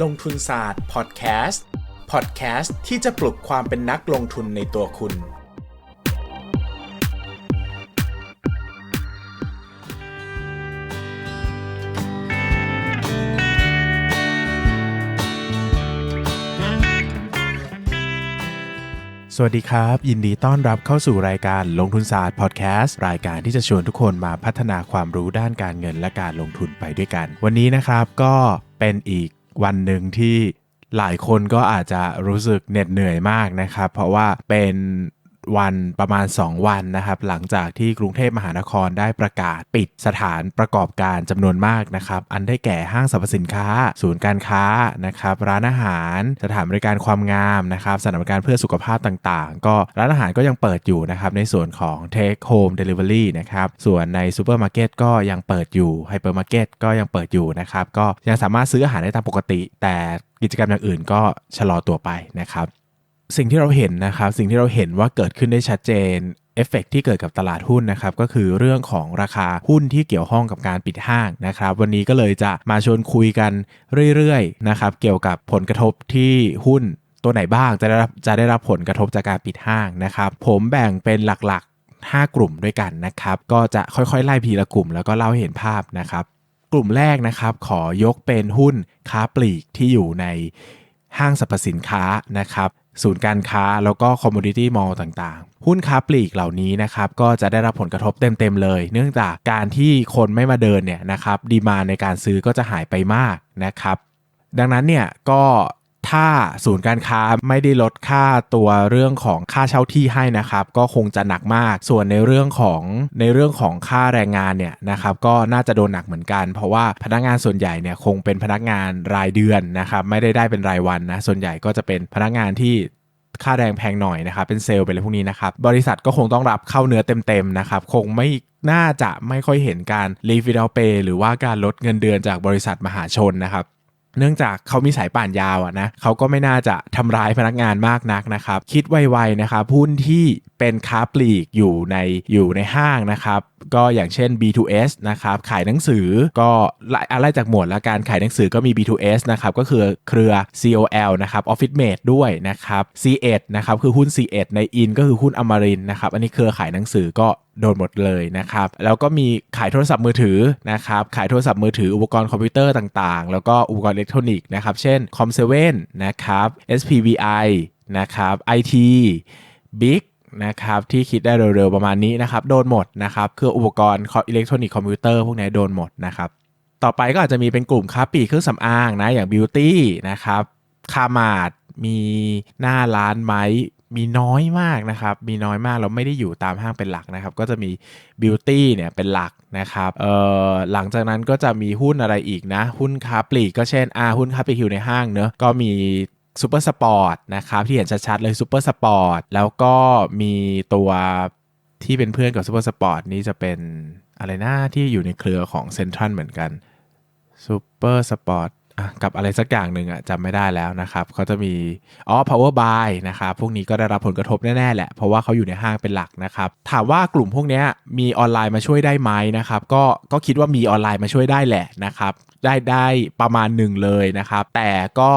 ลงทุนศาสตร์พอดแคสต์พอดแคสต์ที่จะปลุกความเป็นนักลงทุนในตัวคุณ สวัสดีครับ ยินดีต้อนรับเข้าสู่รายการลงทุนศาสตร์พอดแคสต์รายการที่จะชวนทุกคนมาพัฒนาความรู้ด้านการเงินและการลงทุนไปด้วยกัน วันนี้นะครับก็เป็นอีก วันหนึ่งที่หลายคนก็อาจจะรู้สึกเหน็ดเหนื่อยมากนะครับ เพราะว่าเป็น วันประมาณ 2 วันนะครับ หลังจากที่กรุงเทพมหานครได้ประกาศปิดสถานประกอบการจำนวนมากนะครับ อันได้แก่ห้างสรรพสินค้า ศูนย์การค้านะครับ ร้านอาหาร สถานบริการความงามนะครับสถานบริการเพื่อสุขภาพต่างๆ ก็ร้านอาหารก็ยังเปิดอยู่นะครับในส่วนของ Take Home Delivery นะครับ ส่วนในซูเปอร์มาร์เก็ตก็ยังเปิดอยู่ไฮเปอร์มาร์เก็ตก็ยังเปิดอยู่นะครับ ก็ยังสามารถซื้ออาหารได้ตามปกติ แต่กิจกรรมอย่างอื่นก็ชะลอตัวไปนะครับ สิ่งที่เราเห็นนะครับ สิ่งที่เราเห็นว่าเกิดขึ้นได้ชัดเจนเอฟเฟกที่เกิดกับตลาดหุ้นนะครับก็คือเรื่องของราคาหุ้นที่เกี่ยวข้องกับการปิดห้างนะครับวันนี้ก็เลยจะมาชวนคุยกันเรื่อยๆนะครับเกี่ยวกับผลกระทบที่หุ้นตัวไหนบ้างจะได้รับจะได้รับผลกระทบจากการปิดห้างนะครับผมแบ่งเป็นหลักๆ 5 กลุ่มด้วยกันนะครับก็จะค่อยๆ ไล่พีละกลุ่มแล้วก็เล่าให้เห็นภาพนะครับกลุ่มแรกนะครับขอยกเป็นหุ้นค้าปลีกที่อยู่ในห้างสรรพสินค้านะครับ ศูนย์การค้าแล้วก็คอมมูนิตี้มอลล์ต่างๆ หุ้นค้าปลีกเหล่านี้นะครับก็จะได้รับผลกระทบเต็มๆเลย เนื่องจากการที่คนไม่มาเดินเนี่ยนะครับดีมาในการซื้อก็จะหายไปมากนะครับดังนั้นเนี่ยก็ ถ้าศูนย์การค้าไม่ได้ลดค่าตัวเรื่องของค่าเช่าที่ให้นะครับก็คงจะหนักมาก ส่วนในเรื่องของในเรื่องของค่าแรงงานเนี่ยนะครับก็น่าจะโดนหนักเหมือนกัน เพราะว่าพนักงานส่วนใหญ่เนี่ยคงเป็นพนักงานรายเดือนนะครับไม่ได้ได้เป็นรายวันนะส่วนใหญ่ก็จะเป็นพนักงานที่ค่าแรงแพงหน่อยนะครับเป็นเซลล์เป็นอะไรพวกนี้นะครับบริษัทก็คงต้องรับเข้าเนื้อเต็มๆนะครับคงไม่น่าจะไม่ค่อยเห็นการ leave without pay หรือว่าการลดเงินเดือนจากบริษัทมหาชนนะครับ เนื่องจากเขามีสายป่านยาวอะนะเขาก็ไม่น่าจะทำร้ายพนักงานมากนักนะครับ คิดไวๆนะครับหุ้นที่เป็นค้าปลีกอยู่ในอยู่ในห้างนะครับ ก็อย่างเช่น B2S นะครับ ขายหนังสือก็อะไรจากหมวดละการขายหนังสือก็มี B2S นะครับก็คือเครือ COL นะครับ Office Mate ด้วยนะครับ C1 นะครับคือหุ้น C1 ใน IN ก็คือหุ้นอมรินนะครับ อันนี้เครือขายหนังสือก็โดนหมดเลยนะครับ แล้วก็มีขายโทรศัพท์มือถือนะครับ ขายโทรศัพท์มือถืออุปกรณ์คอมพิวเตอร์ต่างๆ แล้วก็อุปกรณ์อิเล็กทรอนิกส์นะครับ เช่น Com7 นนะครับ SPVI นะครับ IT Big นะครับที่คิดได้เร็วๆประมาณนี้นะครับ โดนหมดนะครับคืออุปกรณ์อิเล็กทรอนิกส์คอมพิวเตอร์พวกนี้โดนหมดนะครับ ต่อไปก็อาจจะมีเป็นกลุ่มค้าปลีกเครื่องสำอางนะอย่าง Beauty นะครับคามาดมีหน้าร้านไหม มีน้อยมากนะครับ มีน้อยมากเราไม่ได้อยู่ตามห้างเป็นหลักนะครับ ก็จะมี Beauty เนี่ยเป็นหลักนะครับเอ่อหลังจากนั้นก็จะมีหุ้นอะไรอีกนะ หุ้นค้าปลีกก็เช่นอ่าหุ้นค้าปลีกอยู่ในห้างเนอะก็มีซูเปอร์สปอร์ตนะครับที่เห็นชัดๆเลยซูเปอร์สปอร์ตแล้วก็มีตัวที่เป็นเพื่อนกับซูเปอร์สปอร์ตนี้จะเป็นอะไรนะที่อยู่ในเครือของเซ็นทรัลเหมือนกันซูเปอร์สปอร์ต กับอะไรสักอย่างหนึ่งอะจำไม่ได้แล้วนะครับเขาจะมีอ๋อ power buy นะครับพวกนี้ก็ได้รับผลกระทบแน่ๆแหละ เพราะว่าเขาอยู่ในห้างเป็นหลักนะครับ ถามว่ากลุ่มพวกนี้มีออนไลน์มาช่วยได้ไหมนะครับ ก็ก็คิดว่ามีออนไลน์มาช่วยได้แหละนะครับ ได้ได้ประมาณหนึ่งเลยนะครับ แต่ก็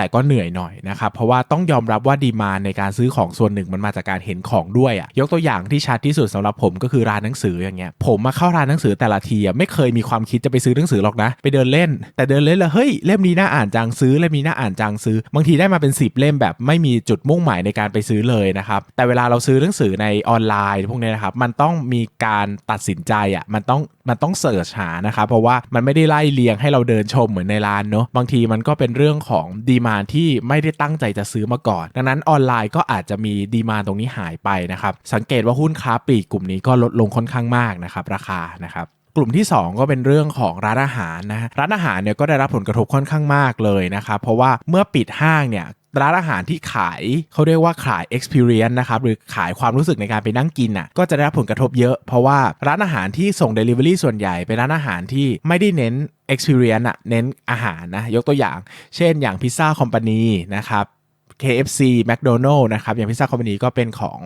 แต่ก็เหนื่อยหน่อยนะครับเพราะว่าต้องยอมรับว่าดีมาในการซื้อของส่วนหนึ่งมันมาจากการเห็นของด้วยอะยกตัวอย่างที่ชัดที่สุดสำหรับผมก็คือร้านหนังสืออย่างเงี้ยผมมาเข้าร้านหนังสือแต่ละทีอะไม่เคยมีความคิดจะไปซื้อหนังสือหรอกนะ ไปเดินเล่น แต่เดินเล่นแล้วเฮ้ยเล่มนี้น่าอ่านจังซื้อเล่มนี้น่าอ่านจังซื้อบางทีได้มาเป็น 10 เล่มแบบไม่มีจุดมุ่งหมายในการไปซื้อเลยนะครับแต่เวลาเราซื้อหนังสือในออนไลน์พวกนี้นะครับมันต้องมีการตัดสินใจอะมันต้องมันต้องเสิร์ชหานะครับเพราะว่ามันไม่ได้ไล่เรียงให้เราเดินชมเหมือนในร้านเนาะบางทีมันก็เป็นเรื่องของดีมานที่ไม่ได้ตั้งใจจะซื้อมาก่อน ดังนั้นออนไลน์ก็อาจจะมีดีมาตรงนี้หายไปนะครับ สังเกตว่าหุ้นค้าปลีกกลุ่มนี้ก็ลดลงค่อนข้างมากนะครับราคานะครับกลุ่มที่ 2 ก็เป็นเรื่องของร้านอาหารนะร้านอาหารเนี่ยก็ได้รับผลกระทบค่อนข้างมากเลยนะครับเพราะว่าเมื่อปิดห้างเนี่ยร้านอาหารที่ขายเขาเรียกว่าขาย experience นะครับหรือขายความรู้สึกในการไปนั่งกินอะก็จะได้รับผลกระทบเยอะ เพราะว่าร้านอาหารที่ส่ง Delivery ส่วนใหญ่เป็นร้านอาหารที่ไม่ได้เน้น experience อะเน้นอาหารนะยกตัวอย่าง เช่นอย่างพิซซ่าคอมพานีนะครับ KFC McDonald นะครับ อย่างพิซซ่าคอมพานีก็เป็นของ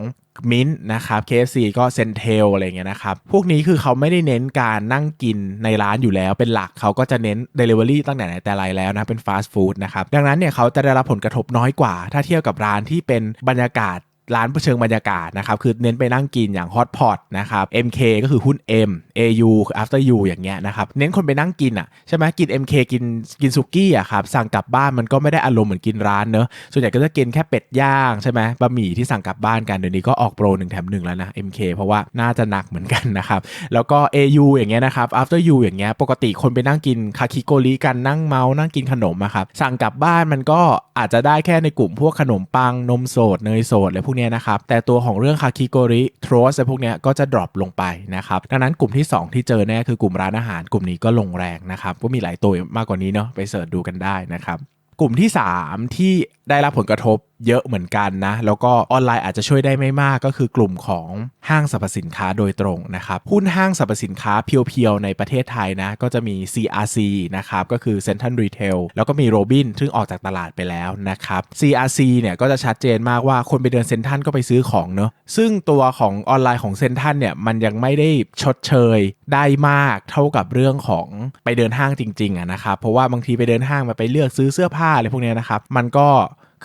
มิ้นนะครับ KFC ก็เซนเทลอะไรเงี้ยนะครับ พวกนี้คือเขาไม่ได้เน้นการนั่งกินในร้านอยู่แล้วเป็นหลักเขาก็จะเน้น Delivery ตั้งแต่ไหนแต่ไรแล้วนะเป็นฟาสต์ฟู้ดนะครับ ดังนั้นเนี่ยเขาจะได้รับผลกระทบน้อยกว่า ถ้าเทียบกับร้านที่เป็นบรรยากาศ ร้านเชิงบรรยากาศนะครับ คือเน้นไปนั่งกินอย่าง Hot Pot นะครับ MK ก็คือหุ้น M AU คือ After You อย่างเงี้ยนะครับ เน้นคนไปนั่งกินอะใช่ไหมกิน MK กินกินซุกี้อะครับ สั่งกลับบ้านมันก็ไม่ได้อารมณ์เหมือนกินร้านเนอะ ส่วนใหญ่ก็จะกินแค่เป็ดย่างใช่ไหมบะหมี่ที่สั่งกลับบ้านกันเดี๋ยวนี้ก็ออกโปรหนึ่งแถมหนึ่งแล้วนะ MK เพราะว่าน่าจะหนักเหมือนกันนะครับ แล้วก็ AU อย่างเงี้ยนะครับ After You อย่างเงี้ย ปกติคนไปนั่งกินคาคิโกริกันนั่งเมา นั่งกินขนมอะครับ สั่งกลับบ้านมันก็อาจจะได้แค่ในกลุ่มพวกขนมปังนมสดเนยสดอะไรพวกเนี้ยนะครับ แต่ตัวของเรื่องคาคิโกริทรอสอะไรพวกเนี้ยก็จะดรอปลงไปนะครับ ดังนั้นกลุ่มที่ 2 ที่เจอแน่คือกลุ่มร้านอาหารกลุ่มนี้ก็ลงแรงนะครับก็มีหลายตัวมากกว่านี้เนาะไปเสิร์ชดูกันได้นะครับกลุ่มที่ 3 ที่ได้รับผลกระทบ เยอะเหมือนกันนะ แล้วก็ออนไลน์อาจจะช่วยได้ไม่มากก็คือกลุ่มของห้างสรรพสินค้าโดยตรงนะครับหุ้นห้างสรรพสินค้าเพียวๆ ในประเทศไทยนะ ก็จะมี CRC นะครับก็คือ Central Retail แล้วก็มี Robin ซึ่งออกจากตลาดไปแล้วนะครับ CRC เนี่ยก็จะชัดเจนมากว่าคนไปเดินเซ็นทัลก็ไปซื้อของเนอะซึ่งตัวของออนไลน์ของเซ็นทัลเนี่ยมันยังไม่ได้ชดเชยได้มากเท่ากับเรื่องของไปเดินห้างจริงๆอะนะครับเพราะว่าบางทีไปเดินห้างมาไปเลือกซื้อเสื้อผ้าอะไรพวกเนี้ยนะครับมันก็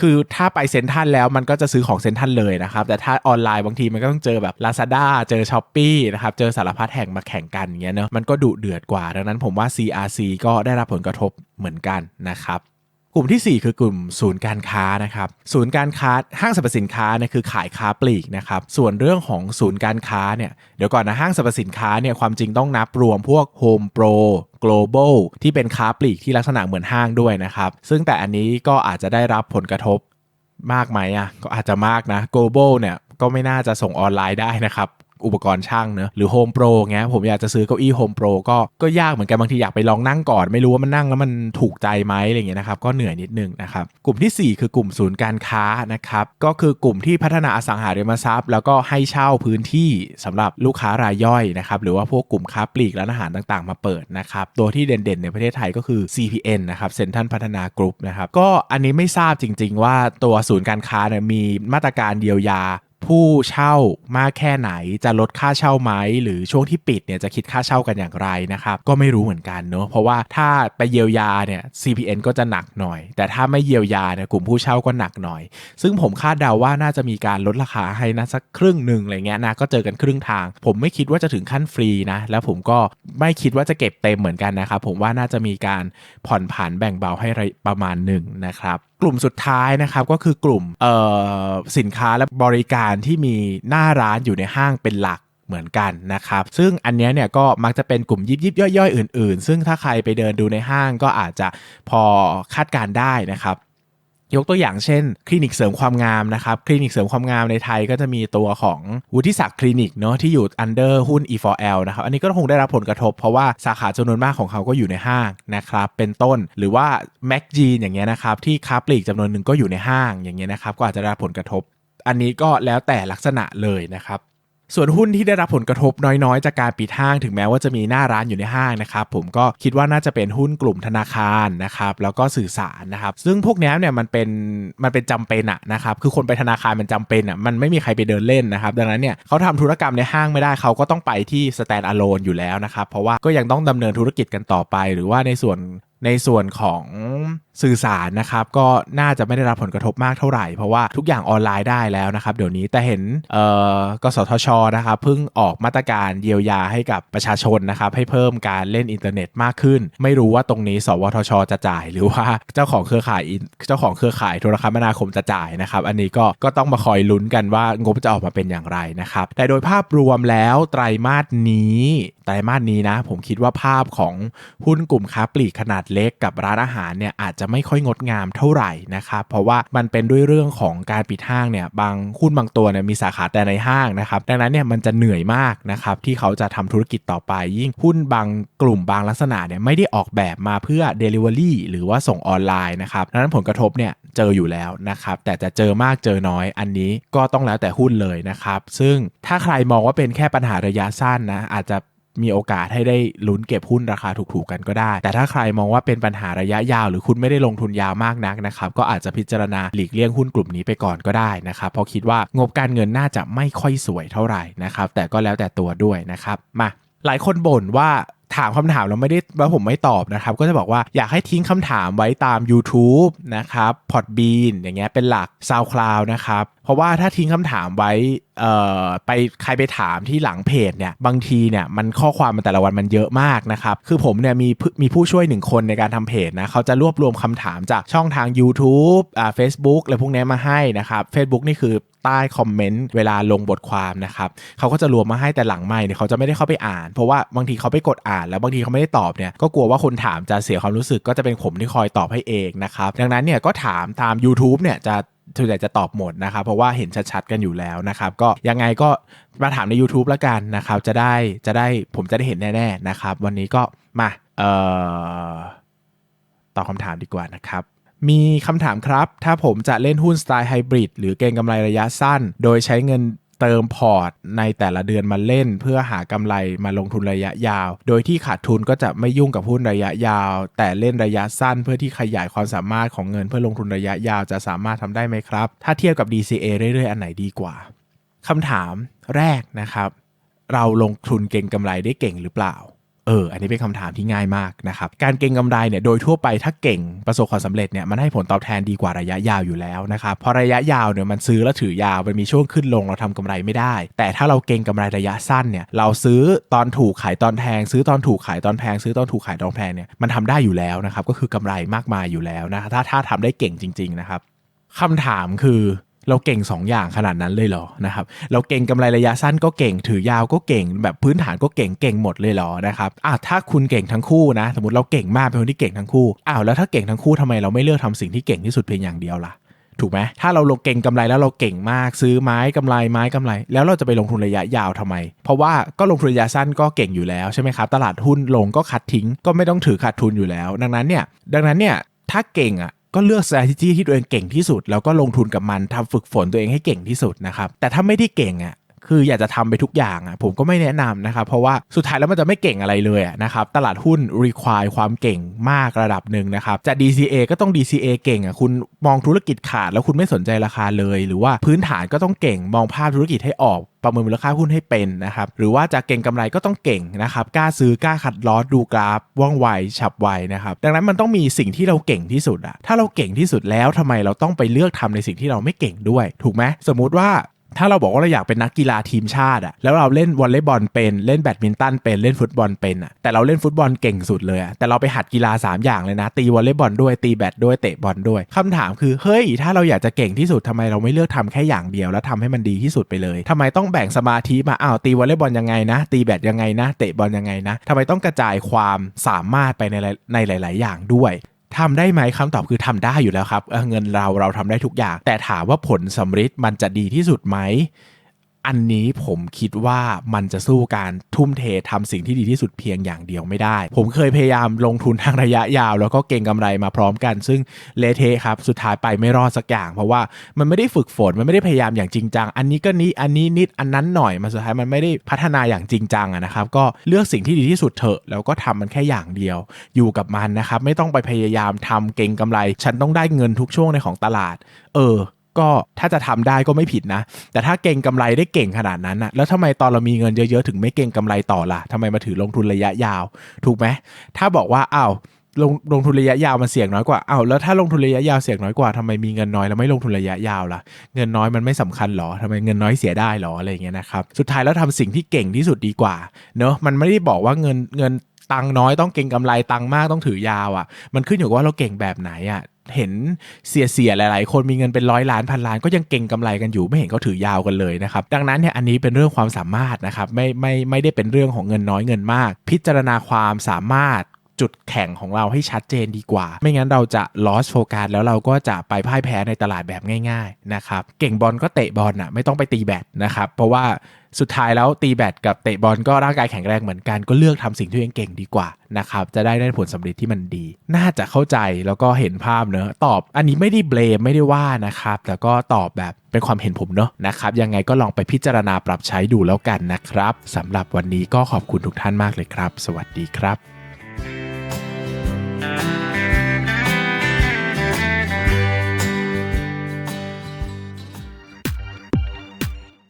คือถ้าไปเซ็นทันแล้วมันก็จะซื้อของเซ็นทันเลยนะครับ แต่ถ้าออนไลน์บางทีมันก็ต้องเจอแบบ Lazada เจอ s h อ p e e นะครับ เจอสารพัดแห่งมาแข่งกันเงี้ยเนาะมันก็ดุเดือดกว่า ดังนั้นผมว่า CRC ก็ได้รับผลกระทบเหมือนกันนะครับ กลุ่มทีสี่ 4 คือกลุ่มศูนย์การค้านะครับศูนย์การค้าห้างสรรพสินค้าเนี่ยคือขายค้าปลีกนะครับส่วนเรื่องของศูนย์การค้าเนี่ยเดี๋ยวก่อนนะห้างสรรพสินค้าเนี่ยความจริงต้องนับรวมพวก Home Pro global ที่เป็นค้าปลีกที่ลักษณะเหมือนห้างด้วยนะครับซึ่งแต่อันนี้ก็อาจจะได้รับผลกระทบมากไหมอะก็อาจจะมากนะ global เนี่ยก็ไม่น่าจะส่งออนไลน์ได้นะครับ อุปกรณ์ช่างเนอะหรือ Home Pro เงี้ยผมอยากจะซื้อเก้าอี้ Home Pro ก็ก็ยากเหมือนกันบางทีอยากไปลองนั่งก่อน ไม่รู้ว่ามันนั่งแล้วมันถูกใจไหมอะไรเงี้ยนะครับก็เหนื่อยนิดนึงนะครับกลุ่มทีสี่4 คือกลุ่มศูนย์การค้านะครับก็คือกลุ่มที่พัฒนาอสังหาริมทรัพย์ แล้วก็ให้เช่าพื้นที่สำหรับลูกค้ารายย่อยนะครับหรือว่าพวกกลุ่มค้าปลีกร้านอาหารต่างๆ มาเปิดนะครับตัวที่เด่นๆ ในประเทศไทยก็คือ CPN นะครับเซ็นทรัลพัฒนากรุ๊ปนะครับก็อันนี้ไม่ทราบจริง ๆ ว่าตัวศูนย์การค้าเนี่ยมีมาตรการเยียวยา ผู้เช่ามากแค่ไหนจะลดค่าเช่าไหมหรือช่วงที่ปิดเนี่ยจะคิดค่าเช่ากันอย่างไรนะครับก็ไม่รู้เหมือนกันเนอะเพราะว่าถ้าไปเยียวยาเนี่ย CPN ก็จะหนักหน่อย แต่ถ้าไม่เยียวยาเนี่ยกลุ่มผู้เช่าก็หนักหน่อย ซึ่งผมคาดเดาว่าน่าจะมีการลดราคาให้นะสักครึ่งหนึ่งอะไรเงี้ยนะก็เจอกันครึ่งทาง ผมไม่คิดว่าจะถึงขั้นฟรีนะแล้วผมก็ไม่คิดว่าจะเก็บเต็มเหมือนกันนะครับผมว่าน่าจะมีการผ่อนผันแบ่งเบาให้ประมาณหนึ่งนะครับ กลุ่มสุดท้ายนะครับก็คือกลุ่มสินค้าและบริการที่มีหน้าร้านอยู่ในห้างเป็นหลักเหมือนกันนะครับ ซึ่งอันนี้เนี่ยก็มักจะเป็นกลุ่มยิบยิบย่อยๆ อื่น ๆ ซึ่งถ้าใครไปเดินดูในห้างก็อาจจะพอคาดการได้นะครับ ยกตัวอย่างเช่น คลินิกเสริมความงามนะครับ คลินิกเสริมความงามในไทยก็จะมีตัวของวุฒิศักดิ์คลินิกเนาะที่อยู่ under หุ้น E4L นะครับ อันนี้ก็คงได้รับผลกระทบเพราะว่าสาขาจำนวนมากของเขาก็อยู่ในห้างนะครับ เป็นต้นหรือว่า Mac g อย่างเงี้ยนะครับ ที่ค้าปลีกจำนวนหนึ่งก็อยู่ในห้างอย่างเงี้ยนะครับก็อาจจะได้รับผลกระทบ อันนี้ก็แล้วแต่ลักษณะเลยนะครับ ส่วนหุ้นที่ได้รับผลกระทบน้อยๆ จากการปิดห้างถึงแม้ว่าจะมีหน้าร้านอยู่ในห้างนะครับผมก็คิดว่าน่าจะเป็นหุ้นกลุ่มธนาคารนะครับแล้วก็สื่อสารนะครับซึ่งพวกนี้เนี่ยมันเป็นมันเป็นจำเป็นอะนะครับคือคนไปธนาคารมันจำเป็นอะมันไม่มีใครไปเดินเล่นนะครับดังนั้นเนี่ยเขาทำธุรกรรมในห้างไม่ได้เขาก็ต้องไปที่ stand alone อยู่แล้วนะครับเพราะว่าก็ยังต้องดำเนินธุรกิจกันต่อไป หรือว่าในส่วนในส่วนของ สื่อสารนะครับก็น่าจะไม่ได้รับผลกระทบมากเท่าไหร่ เพราะว่าทุกอย่างออนไลน์ได้แล้วนะครับเดี๋ยวนี้แต่เห็นกสทชนะครับเพิ่งออกมาตรการเยียวยาให้กับประชาชนนะครับให้เพิ่มการเล่นอินเทอร์เน็ตมากขึ้น ไม่รู้ว่าตรงนี้ สวทช จะจ่าย หรือว่าเจ้าของเครือข่ายเจ้าของเครือข่ายโทรคมนาคมจะจ่ายนะครับอันนี้ก็ก็ต้องมาคอยลุ้นกันว่างบจะออกมาเป็นอย่างไรนะครับแต่โดยภาพรวมแล้วไตรมาสนี้ไตรมาสนี้นะผมคิดว่าภาพของหุ้นกลุ่มค้าปลีกขนาดเล็กกับร้านอาหารเนี่ยอาจจะไม่ค่อยงดงามเท่าไหร่นะครับเพราะว่ามันเป็นด้วยเรื่องของการปิดห้างเนี่ยบางหุ้นบางตัวเนี่ยมีสาขาแต่ในห้างนะครับดังนั้นเนี่ยมันจะเหนื่อยมากนะครับที่เขาจะทำธุรกิจต่อไป ยิ่งหุ้นบางกลุ่มบางลักษณะเนี่ยไม่ได้ออกแบบมาเพื่อ Delivery หรือว่าส่งออนไลน์นะครับดังนั้นผลกระทบเนี่ยเจออยู่แล้วนะครับแต่จะเจอมากเจอน้อยอันนี้ก็ต้องแล้วแต่หุ้นเลยนะครับซึ่งถ้าใครมองว่าเป็นแค่ปัญหาระยะสั้นนะอาจจะ มีโอกาสให้ได้ลุ้นเก็บหุ้นราคาถูกๆกันก็ได้ แต่ถ้าใครมองว่าเป็นปัญหาระยะยาว หรือคุณไม่ได้ลงทุนยาวมากนักนะครับก็อาจจะพิจารณาหลีกเลี่ยงหุ้นกลุ่มนี้ไปก่อนก็ได้นะครับเพราะคิดว่างบการเงินน่าจะไม่ค่อยสวยเท่าไหร่นะครับแต่ก็แล้วแต่ตัวด้วยนะครับมาหลายคนบ่นว่าถามคำถามแล้วไม่ได้ว่าผมไม่ตอบนะครับ ก็จะบอกว่าอยากให้ทิ้งคำถามไว้ตาม YouTube นะครับ Podbean อย่างเงี้ยเป็นหลัก SoundCloud นะครับ ราะว่าถ้าทิ้งคำถามไว้เอ่อไปใครไปถามที่หลังเพจเนี่ยบางทีเนี่ยมันข้อความมันแต่ละวันมันเยอะมากนะครับ คือผมเนี่ยมีมีผู้ช่วยหนึ่งคนในการทำเพจนะเขาจะรวบรวมคำถามจากช่องทาง YouTube อ่า Facebook อะไรพวกนี้มาให้นะครับ Facebook นี่คือใต้คอมเมนต์เวลาลงบทความนะครับเขาก็จะรวมมาให้แต่หลังไม่เนี่ยเขาจะไม่ได้เข้าไปอ่าน เพราะว่าบางทีเขาไปกดอ่าน แล้วบางทีเขาไม่ได้ตอบเนี่ยก็กลัวว่าคนถามจะเสียความรู้สึกก็จะเป็นผมที่คอยตอบให้เองนะครับดังนั้นเนี่ยก็ถามตาม YouTube เนี่ยจะ ส่วนใหญ่จะตอบหมดนะครับ เพราะว่าเห็นชัดๆกันอยู่แล้วนะครับ ก็ยังไงก็มาถามใน YouTube แล้วกันนะครับ จะได้จะได้ผมจะได้เห็นแน่ๆนะครับ วันนี้ก็มาเอ่อตอบคำถามดีกว่านะครับมีคำถามครับ ถ้าผมจะเล่นหุ้นสไตล์ไฮบริดหรือเก็งกำไรระยะสั้น โดยใช้เงิน เติมพอร์ตในแต่ละเดือนมาเล่น เพื่อหากำไรมาลงทุนระยะยาว โดยที่ขาดทุนก็จะไม่ยุ่งกับหุ้นระยะยาว แต่เล่นระยะสั้นเพื่อที่ขยายความสามารถของเงินเพื่อลงทุนระยะยาวจะสามารถทำได้ไหมครับ ถ้าเทียบกับ DCA เรื่อยๆ อันไหนดีกว่าคำถามแรกนะครับ เราลงทุนเก่งกำไรได้เก่งหรือเปล่า เออ อันนี้เป็นคำถามที่ง่ายมากนะครับ การเก็งกำไรเนี่ย โดยทั่วไปถ้าเก่งประสบความสำเร็จเนี่ย มันให้ผลตอบแทนดีกว่าระยะยาวอยู่แล้วนะครับ เพราะระยะยาวเนี่ยมันซื้อแล้วถือยาว มันมีช่วงขึ้นลงเราทำกำไรไม่ได้ แต่ถ้าเราเก็งกำไรระยะสั้นเนี่ย เราซื้อตอนถูกขายตอนแพง ซื้อตอนถูกขายตอนแพง ซื้อตอนถูกขายตอนแพงเนี่ย มันทำได้อยู่แล้วนะครับ ก็คือกำไรมากมายอยู่แล้วนะ ถ้าถ้าทำได้เก่งจริง ๆ นะครับคำถามคือ เราเก่ง2อย่างขนาดนั้นเลยเหรอนะครับเราเก่งกำไรระยะสั้นก็เก่งถือยาวก็เก่งแบบพื้นฐานก็เก่งเก่งหมดเลยเหรอนะครับอะถ้าคุณเก่งทั้งคู่นะ สมมติเราเก่งมากเป็นคนที่เก่งทั้งคู่อ้าวแล้วถ้าเก่งทั้งคู่ทำไมเราไม่เลือกทำสิ่งที่เก่งที่สุดเพียงอย่างเดียวล่ะถูกไหมถ้าเราลงเก่งกำไรแล้วเราเก่งมากซื้อไม้กำไรไม้กำไร แล้วเราจะไปลงทุนระยะยาวทำไม เพราะว่าก็ลงทุนระยะสั้นก็เก่งอยู่แล้วใช่ไหมครับตลาดหุ้นลงก็คัดทิ้งก็ไม่ต้องถือขาดทุนอยู่แล้ว ดังนั้นเนี่ยดังนั้นเนี่ยถ้าเก่งอะ ก็เลือก strategy ที่ตัวเองเก่งที่สุด แล้วก็ลงทุนกับมันทำฝึกฝนตัวเองให้เก่งที่สุดนะครับแต่ถ้าไม่ได้เก่งอะ คืออยากจะทำไปทุกอย่างอะผมก็ไม่แนะนำนะครับ เพราะว่าสุดท้ายแล้วมันจะไม่เก่งอะไรเลยอะนะครับ ตลาดหุ้น require ความเก่งมากระดับหนึ่งนะครับ จะ DCA ก็ต้อง DCA เก่งอะคุณมองธุรกิจขาดแล้วคุณไม่สนใจราคาเลย หรือว่าพื้นฐานก็ต้องเก่งมองภาพธุรกิจให้ออกประเมินมูลค่าหุ้นให้เป็นนะครับ หรือว่าจะเก่งกำไรก็ต้องเก่งนะครับ กล้าซื้อกล้าขัดลอสดูกราฟ ว่องไว ฉับไวนะครับ ดังนั้นมันต้องมีสิ่งที่เราเก่งที่สุดอะถ้าเราเก่งที่สุดแล้วทำไมเราต้องไปเลือกทำในสิ่งที่เราไม่เก่งด้วย ถูกไหมสมมุติว่า ถ้าเราบอกว่าเราอยากเป็นนักกีฬาทีมชาติอะแล้วเราเล่นวอลเลย์บอลเป็นเล่นแบดมินตันเป็นเล่นฟุตบอลเป็นอะแต่เราเล่นฟุตบอลเก่งสุดเลยอะแต่เราไปหัดกีฬา 3 อย่างเลยนะ ตีวอลเลย์บอลด้วยตีแบดด้วยเตะบอลด้วยคำถามคือเฮ้ย ถ้าเราอยากจะเก่งที่สุดทำไมเราไม่เลือกทำแค่อย่างเดียว แล้วทำให้มันดีที่สุดไปเลยทำไมต้องแบ่งสมาธิมาอ้าวตีวอลเลย์บอลยังไงนะ ตีแบดยังไงนะ เตะบอลยังไงนะทำไมต้องกระจายความสามารถไปในหลายในหลาย ๆ อย่างด้วย ทำได้ไหมคำตอบคือทำได้อยู่แล้วครับเเงินเราเราทำได้ทุกอย่าง แต่ถามว่าผลสำริดมันจะดีที่สุดไหม อันนี้ผมคิดว่ามันจะสู้การทุ่มเททำสิ่งที่ดีที่สุดเพียงอย่างเดียวไม่ได้ ผมเคยพยายามลงทุนทางระยะยาว แล้วก็เก่งกำไรมาพร้อมกัน ซึ่งเละเทะครับสุดท้ายไปไม่รอดสักอย่าง เพราะว่ามันไม่ได้ฝึกฝนมันไม่ได้พยายามอย่างจริงจัง อันนี้ก็นี้อันนี้นิดอันนั้นหน่อยมันสุดท้ายมันไม่ได้พัฒนาอย่างจริงจังนะครับก็เลือกสิ่งที่ดีที่สุดเถอะแล้วก็ทำมันแค่อย่างเดียว อยู่กับมันนะครับไม่ต้องไปพยายามทำเก่งกำไร ฉันต้องได้เงินทุกช่วงในของตลาด เออ ก็ถ้าจะทำได้ก็ไม่ผิดนะ แต่ถ้าเก่งกำไรได้เก่งขนาดนั้นนะแล้วทำไมตอนเรามีเงินเยอะๆถึงไม่เก่งกำไรต่อล่ะทำไมมาถือลงทุนระยะยาว ถูกไหมถ้าบอกว่าอ้าวลงลงทุนระยะยาวมันเสี่ยงน้อยกว่าอ้าวแล้วถ้าลงทุนระยะยาวเสี่ยงน้อยกว่าทำไมมีเงินน้อยแล้วไม่ลงทุนระยะยาวล่ะ เงินน้อยมันไม่สำคัญหรอทำไมเงินน้อยเสียได้หรออะไรอย่างเงี้ยนะครับ สุดท้ายแล้วทำสิ่งที่เก่งที่สุดดีกว่า เนอะมันไม่ได้บอกว่าเงินเงินตังน้อยต้องเก่งกำไรตังมากต้องถือยาวอะ่ะ มันขึ้นอยู่กับว่าเราเก่งแบบไหนอะ เห็นเสียเสียๆหลาย ๆ คนมีเงินเป็นร้อยล้านพันล้านก็ยังเก่งกำไรกันอยู่ไม่เห็นเขาถือยาวกันเลยนะครับดังนั้นเนี่ยอันนี้เป็นเรื่องความสามารถนะครับไม่ไม่ไม่ได้เป็นเรื่องของเงินน้อยเงินมาก พิจารณาความสามารถ จุดแข็งของเราให้ชัดเจนดีกว่า ไม่งั้นเราจะ lost focus แล้วเราก็จะไปพ่ายแพ้ในตลาดแบบง่าย ๆนะครับ เก่งบอลก็เตะบอลอะไม่ต้องไปตีแบดนะครับ เพราะว่าสุดท้ายแล้วตีแบดกับเตะบอลก็ร่างกายแข็งแรงเหมือนกันก็เลือกทำสิ่งที่ตัวเองเก่งดีกว่านะครับจะได้ได้ผลสำเร็จที่มันดี น่าจะเข้าใจแล้วก็เห็นภาพเนอะตอบอันนี้ไม่ได้เบลมไม่ได้ว่านะครับแต่ก็ตอบแบบเป็นความเห็นผมเนอะนะครับยังไงก็ลองไปพิจารณาปรับใช้ดูแล้วกันนะครับสำหรับวันนี้ก็ขอบคุณทุกท่านมากเลยครับ สวัสดีครับ